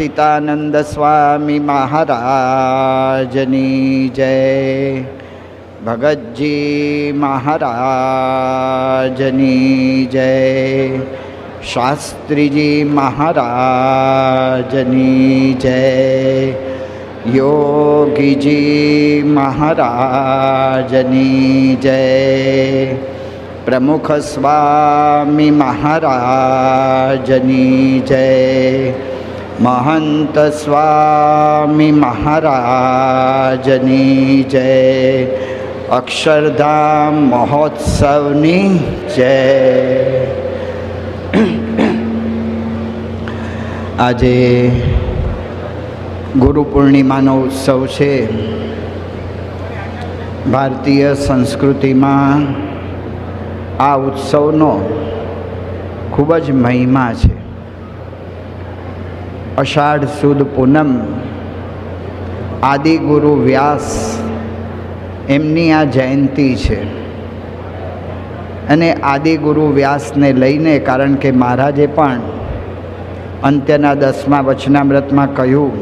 સચ્ચિતાનંદ સ્વામી મહારાજની જય. ભગતજી મહારાજની જય. શાસ્ત્રીજી મહારાજની જય. યોગીજી મહારાજની જય. પ્રમુખ સ્વામી મહારાજની જય. મહંત સ્વામી મહારાજની જય અક્ષરધામ મહોત્સવની જય આજે ગુરુ પૂર્ણિમાનો ઉત્સવ છે। ભારતીય સંસ્કૃતિમાં આ ઉત્સવનો ખૂબ જ મહિમા છે। અષાઢ સુદ પૂનમ, આદિગુરુ વ્યાસ, એમની આ જયંતી છે. અને આદિગુરુ વ્યાસને લઈને, કારણ કે મહારાજે પણ અંત્યના દસમા વચનામૃતમાં કહ્યું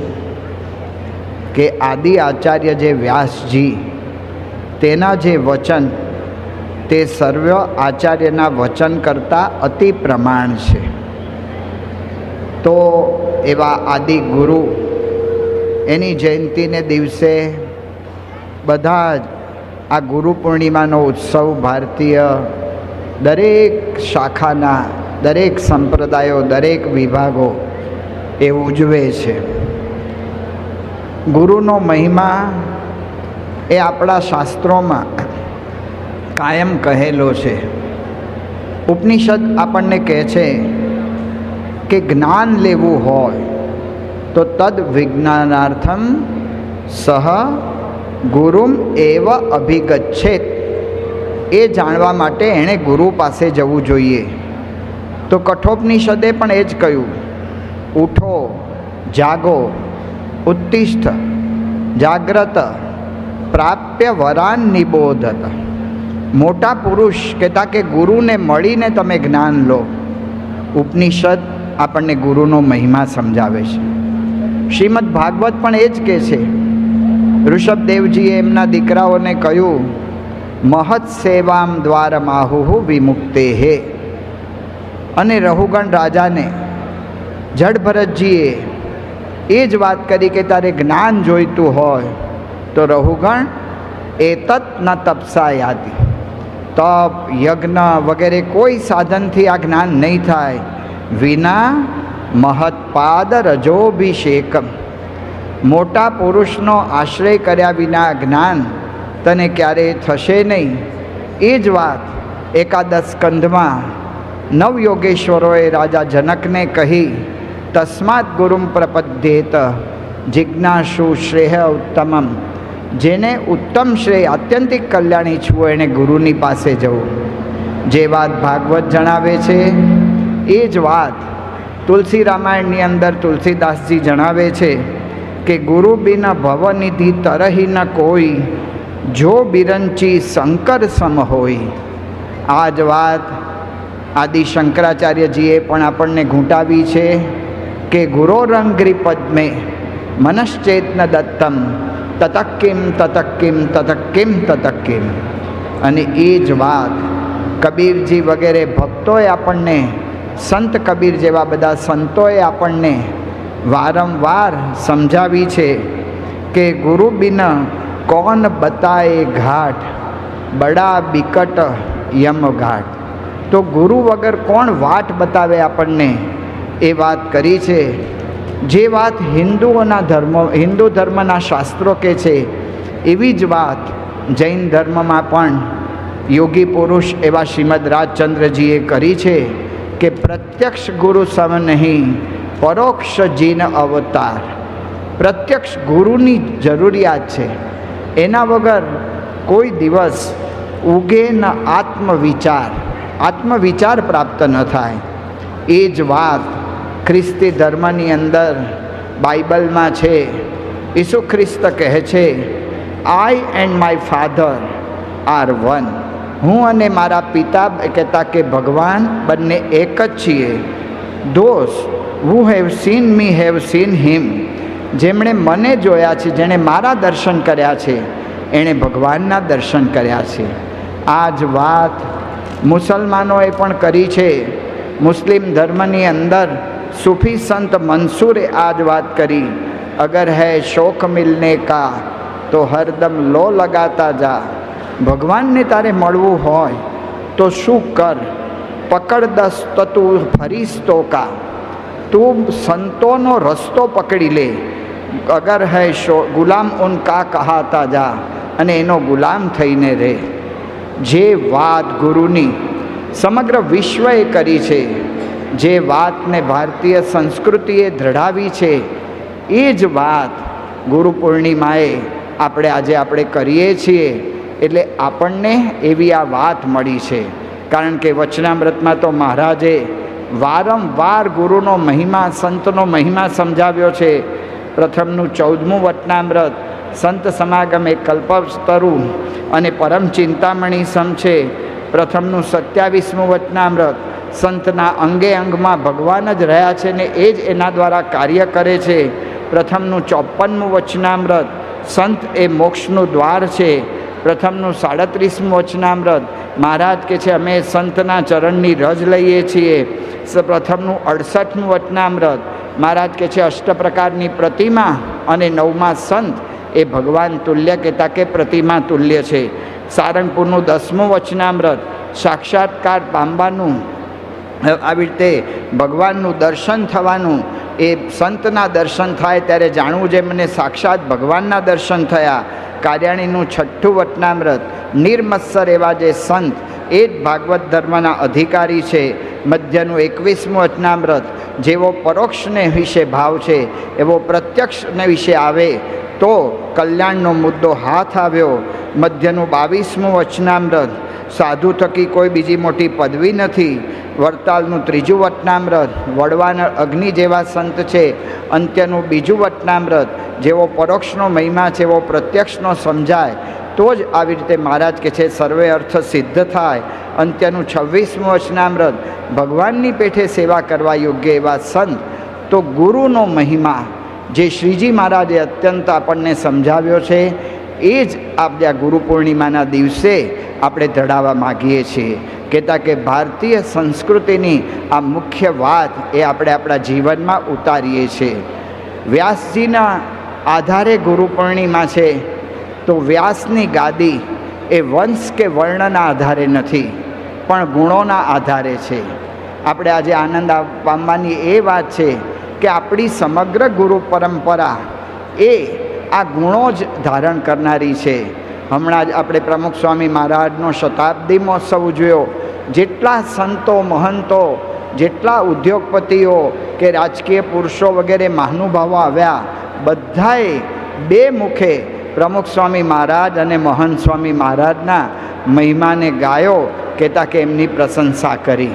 કે આદિ આચાર્ય જે વ્યાસજી, તેના જે વચન, તે સર્વ આચાર્યના વચન કરતાં અતિ પ્રમાણ છે. તો એવા આદિ ગુરુ. એની જયંતીને દિવસે બધા જ આ ગુરુ પૂર્ણિમાનો ઉત્સવ ભારતીય દરેક શાખાના, દરેક સંપ્રદાયો, દરેક વિભાગો એ ઉજવે છે. ગુરુનો મહિમા એ આપણા શાસ્ત્રોમાં કાયમ કહેલો છે. ઉપનિષદ આપણને કહે છે કે જ્ઞાન લેવું હોય, તો તદ વિજ્ઞાનાર્થમ સહ ગુરુમ એવ અભિગચ્છેત. એ જાણવા માટે એણે ગુરુ પાસે જવું જોઈએ. તો કઠોપનિષદે પણ એ જ કહ્યું, ઉઠો, જાગો, ઉત્તિષ્ઠ, જાગ્રત, પ્રાપ્ય વરાન નિબોધત. મોટા પુરુષ કહેતા કે ગુરુને મળીને તમે જ્ઞાન લો. ઉપનિષદ આપણને ગુરુનો મહિમા સમજાવે છે. શ્રીમદ ભાગવત પણ એ જ કહે છે. ઋષભદેવજીએ એમના દીકરાઓને કહ્યું મહત સેવામ દ્વારમાહુ વિમુક્તે હે અને રહુગણ રાજાને, જડભરતજીએ, એ જ વાત કરી કે તારે જ્ઞાન જોઈતું હોય, તો રહુગણ એ ન તપસા યાદી તપ, યજ્ઞ વગેરે કોઈ સાધનથી આ જ્ઞાન નહીં થાય. વિના મહત્પાદ રજોભિષેકમ. મોટા પુરુષનો આશ્રય કર્યા વિના જ્ઞાન તને ક્યારેય થશે નહીં. એ જ વાત એકાદશ સ્કંધમાં નવયોગેશ્વરોએ રાજા જનકને કહી, તસ્માત ગુરુમ પ્રપદ્યેત, જિજ્ઞાસુ શ્રેય ઉત્તમમ. જેને ઉત્તમ શ્રેય આત્યંતિક કલ્યાણી છું એણે ગુરુની પાસે જવું. જે વાત ભાગવત જણાવે છે એ જ વાત તુલસી રામાયણની અંદર તુલસીદાસજી જણાવે છે કે ગુરુ બિના ભવનિધિ તરહી ન કોઈ, જો બિરંચી શંકર સમ હોય. આ જ વાત આદિ શંકરાચાર્યજીએ પણ આપણને ઘૂંટાવી છે કે ગુરોરંગ્રી પદ્મે મનશ્ચેતન દત્તમ, તતક્કિમ તતક્કિમ તતક્કિમ તતક્કિમ. અને એ જ વાત કબીરજી વગેરે ભક્તોએ આપણને સંત કબીર જેવા બધા સંતોએ આપણને વારંવાર સમજાવી છે કે ગુરુ બિન કોણ બતાએ ઘાટ? બડા બિકટ યમ ઘાટ. તો ગુરુ વગર કોણ વાટ બતાવે આપણને? એ વાત કરી છે. જે વાત હિન્દુઓના ધર્મો, હિન્દુ ધર્મના શાસ્ત્રો કે છે, એવી જ વાત જૈન ધર્મમાં પણ યોગી પુરુષ એવા શ્રીમદ રાજચંદ્રજીએ કરી છે. કે પ્રત્યક્ષ ગુરુ સમ નહીં, પરોક્ષ જીન અવતાર. પ્રત્યક્ષ ગુરુની જરૂરિયાત છે. એના વગર કોઈ દિવસ ઉગે આત્મવિચાર. આત્મવિચાર પ્રાપ્ત ન થાય. એ જ વાત ખ્રિસ્તી ધર્મની અંદર બાઇબલમાં છે. ઈસુ ખ્રિસ્ત કહે છે I and my father are one હું અને મારા પિતા કહેતા કે, ભગવાન, બંને એક જ છીએ. Those who have seen me have seen him જેમણે મને જોયા છે, જેણે મારા દર્શન કર્યા છે, એણે ભગવાનના દર્શન કર્યા છે. આ જ વાત મુસલમાનોએ પણ કરી છે. મુસ્લિમ ધર્મની અંદર સૂફી સંત મંસૂરે આ જ વાત કરી. અગર હૈ શોક મિલને કા, તો હરદમ લો લગાતા જા. ભગવાનને તારે મળવું હોય તો શું કર? પકડ દસ તો તું ફરીશ તો કા? તું સંતોનો રસ્તો પકડી લે. અગર હૈ શો, ગુલામ ઉન કા કહાતા જા? અને એનો ગુલામ થઈને રહે જે વાત ગુરુની સમગ્ર વિશ્વએ કરી છે, જે વાતને ભારતીય સંસ્કૃતિએ દ્રઢાવી છે, એ જ વાત ગુરુ પૂર્ણિમાએ આપણે આજે આપણે કરીએ છીએ. એટલે આપણને એવી આ વાત મળી છે. કારણ કે વચનામૃતમાં તો મહારાજે વારંવાર ગુરુનો મહિમા, સંતનો મહિમા સમજાવ્યો છે. પ્રથમનું ચૌદમું વચનામૃત, સંત સમાગમે કલ્પસ્તરુ અને પરમ ચિંતામણી સમ છે. પ્રથમનું સત્યાવીસમું વચનામૃત, સંતના અંગે અંગમાં ભગવાન જ રહ્યા છે ને એ જ એના દ્વારા કાર્ય કરે છે. પ્રથમનું ચોપનમું વચનામૃત, સંત એ મોક્ષનું દ્વાર છે. પ્રથમનું સાડત્રીસમું વચનામૃત. મહારાજ કે છે, અમે સંતના ચરણની રજ લઈએ છીએ. પ્રથમનું અડસઠમું વચનામૃત. મહારાજ કે છે અષ્ટ પ્રકારની પ્રતિમા અને નવમા સંત એ ભગવાન તુલ્ય કહેતા કે પ્રતિમા તુલ્ય છે. સારંગપુરનું દસમું વચનામૃત. સાક્ષાત્કાર પામવાનું આવી રીતે ભગવાનનું દર્શન થવાનું. એ સંતના દર્શન થાય ત્યારે જાણવું જે મને સાક્ષાત ભગવાનના દર્શન થયા. કાર્યાણીનું છઠ્ઠું વચનામૃત નિર્મત્સર એવા જે સંત, એ જ ભાગવત ધર્મના અધિકારી છે. મધ્યનું એકવીસમું વચનામૃત જેવો પરોક્ષને વિશે ભાવ છે, એવો પ્રત્યક્ષને વિશે આવે, તો કલ્યાણનો મુદ્દો હાથ આવ્યો. મધ્યનું બાવીસમું વચનામ્રત સાધુ થકી કોઈ બીજી મોટી પદવી નથી. વડતાલનું ત્રીજું વટનામ્રત વડવાના અગ્નિ જેવા સંત છે. અંત્યનું બીજું વચનામૃત જેવો પરોક્ષનો મહિમા છે, એવો પ્રત્યક્ષનો સમજાય, તો જ આવી રીતે મહારાજ કે છે, સર્વે અર્થ સિદ્ધ થાય. અંત્યનું છવ્વીસમું વચનામૃત ભગવાનની પેઠે સેવા કરવા યોગ્ય એવા સંત. તો ગુરુનો મહિમા, જે શ્રીજી મહારાજે અત્યંત આપણને સમજાવ્યો છે, એ જ આપણે આ ગુરુ પૂર્ણિમાના દિવસે આપણે ધડાવવા માગીએ છીએ. કહેતા કે ભારતીય સંસ્કૃતિની આ મુખ્ય વાત એ આપણે આપણા જીવનમાં ઉતારીએ છીએ. વ્યાસજીના આધારે ગુરુ પૂર્ણિમા છે, તો વ્યાસની ગાદી એ વંશ કે વર્ણના આધારે નથી, પણ ગુણોના આધારે છે. આપણે આજે આનંદ પામવાની એ વાત છે કે આપણી સમગ્ર ગુરુ પરંપરા એ આ ગુણો જ ધારણ કરનારી છે. હમણાં જ આપણે પ્રમુખ સ્વામી મહારાજનો શતાબ્દી મહોત્સવ ઉજવ્યો. જેટલા સંતો, મહંતો, જેટલા ઉદ્યોગપતિઓ કે રાજકીય પુરુષો વગેરે મહાનુભાવો આવ્યા બધાએ બે મુખે પ્રમુખ સ્વામી મહારાજ અને મહંત સ્વામી મહારાજના મહિમાને ગાયો કહેતા કે એમની પ્રશંસા કરી.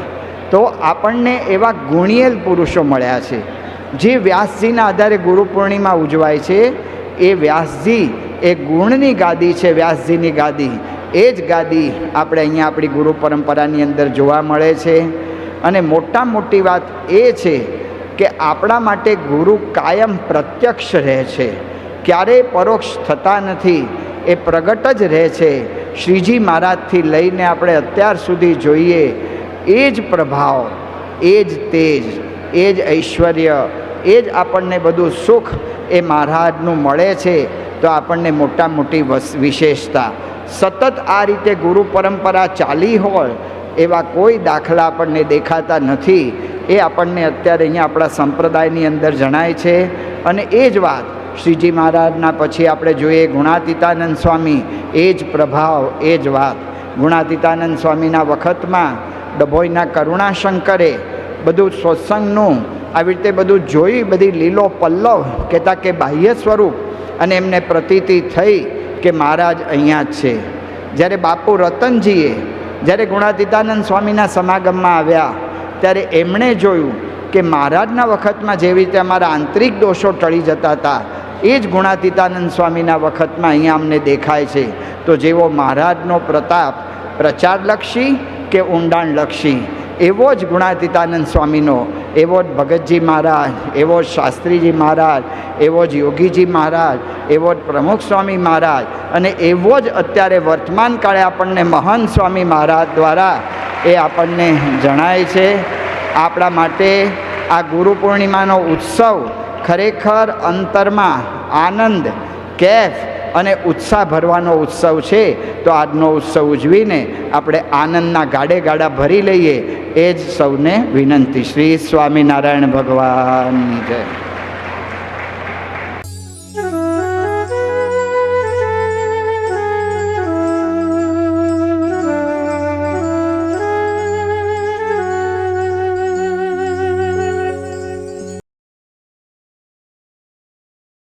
તો આપણને એવા ગુણિયેલ પુરુષો મળ્યા છે. જે વ્યાસજીના આધારે ગુરુ પૂર્ણિમા ઉજવાય છે, એ વ્યાસજી એ ગુણની ગાદી છે, વ્યાસજીની ગાદી. એ જ ગાદી આપણે અહીંયા આપણી ગુરુ પરંપરાની અંદર જોવા મળે છે. અને મોટા મોટી વાત એ છે કે આપણા માટે ગુરુ કાયમ પ્રત્યક્ષ રહે છે. ક્યારેય પરોક્ષ થતા નથી. એ પ્રગટ જ રહે છે. શ્રીજી મહારાજથી લઈને આપણે અત્યાર સુધી જોઈએ, એ જ પ્રભાવ, એ જ તેજ, એ જ ઐશ્વર્ય, એ જ આપણને બધું સુખ એ મહારાજનું મળે છે તો આપણને મોટા મોટી વિશેષતા. સતત આ રીતે ગુરુ પરંપરા ચાલી હોય એવા કોઈ દાખલા આપણને દેખાતા નથી. એ આપણને અત્યારે અહીંયા આપણા સંપ્રદાયની અંદર જણાય છે. અને એ જ વાત શ્રીજી મહારાજના પછી આપણે જોઈએ ગુણાતીતાનંદ સ્વામી. એ જ પ્રભાવ, એ જ વાત. ગુણાતીતાનંદ સ્વામીના વખતમાં ડભોઈના કરુણાશંકરે બધું સત્સંગનું આવી રીતે બધું જોઈ બધી લીલો પલ્લવ કહેતા કે બાહ્ય સ્વરૂપ અને એમને પ્રતીતિ થઈ કે મહારાજ અહીંયા જ છે. જ્યારે બાપુ રતનજીએ જ્યારે ગુણાતીતાનંદ સ્વામીના સમાગમમાં આવ્યા, ત્યારે એમણે જોયું કે મહારાજના વખતમાં જેવી રીતે અમારા આંતરિક દોષો ટળી જતા હતા, એ જ ગુણાતીતાનંદ સ્વામીના વખતમાં અહીંયા અમને દેખાય છે. તો જેવો મહારાજનો પ્રતાપ પ્રચારલક્ષી કે ઊંડાણલક્ષી? એવો જ ગુણાતીતાનંદ સ્વામીનો, એવો જ ભગતજી મહારાજ, એવો જ શાસ્ત્રીજી મહારાજ, એવો જ યોગીજી મહારાજ, એવો જ પ્રમુખ સ્વામી મહારાજ અને એવો જ અત્યારે વર્તમાન કાળે આપણને મહાન સ્વામી મહારાજ દ્વારા એ આપણને જણાય છે. આપણા માટે આ ગુરુ પૂર્ણિમાનો ઉત્સવ ખરેખર અંતરમાં આનંદ, કેફ અને ઉત્સાહ ભરવાનો ઉત્સવ છે, તો આજનો ઉત્સવ ઉજવીને આપણે આનંદના ગાડે ગાડા ભરી લઈએ. એ જ સૌને વિનંતી. શ્રી સ્વામિનારાયણ ભગવાનની જય.